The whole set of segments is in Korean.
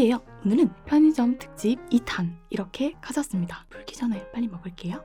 포키예요. 오늘은 편의점 특집 2탄 이렇게 가졌습니다. 불기 전에 빨리 먹을게요.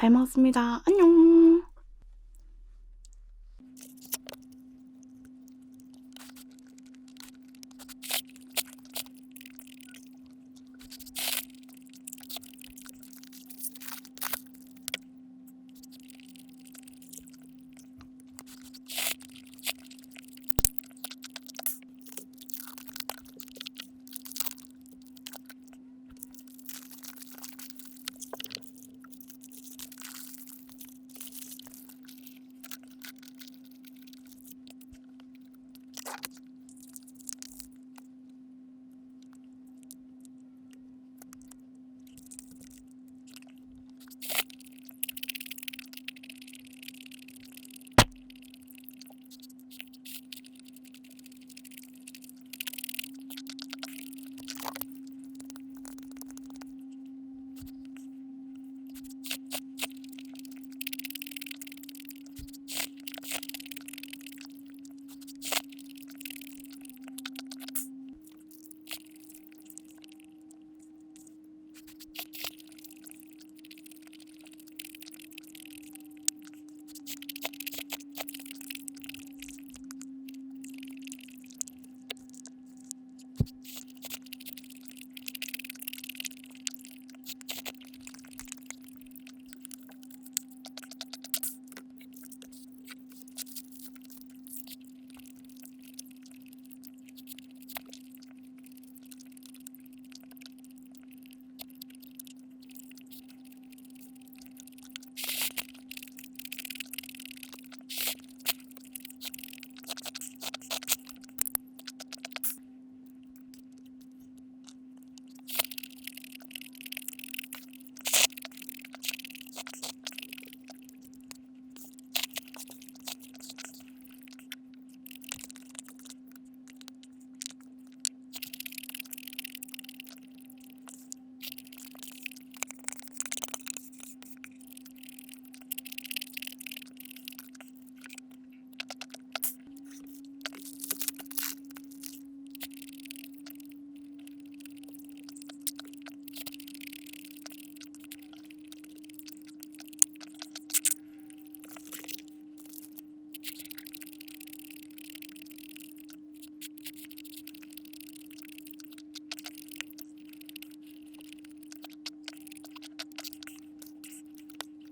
잘 먹었습니다. 안녕!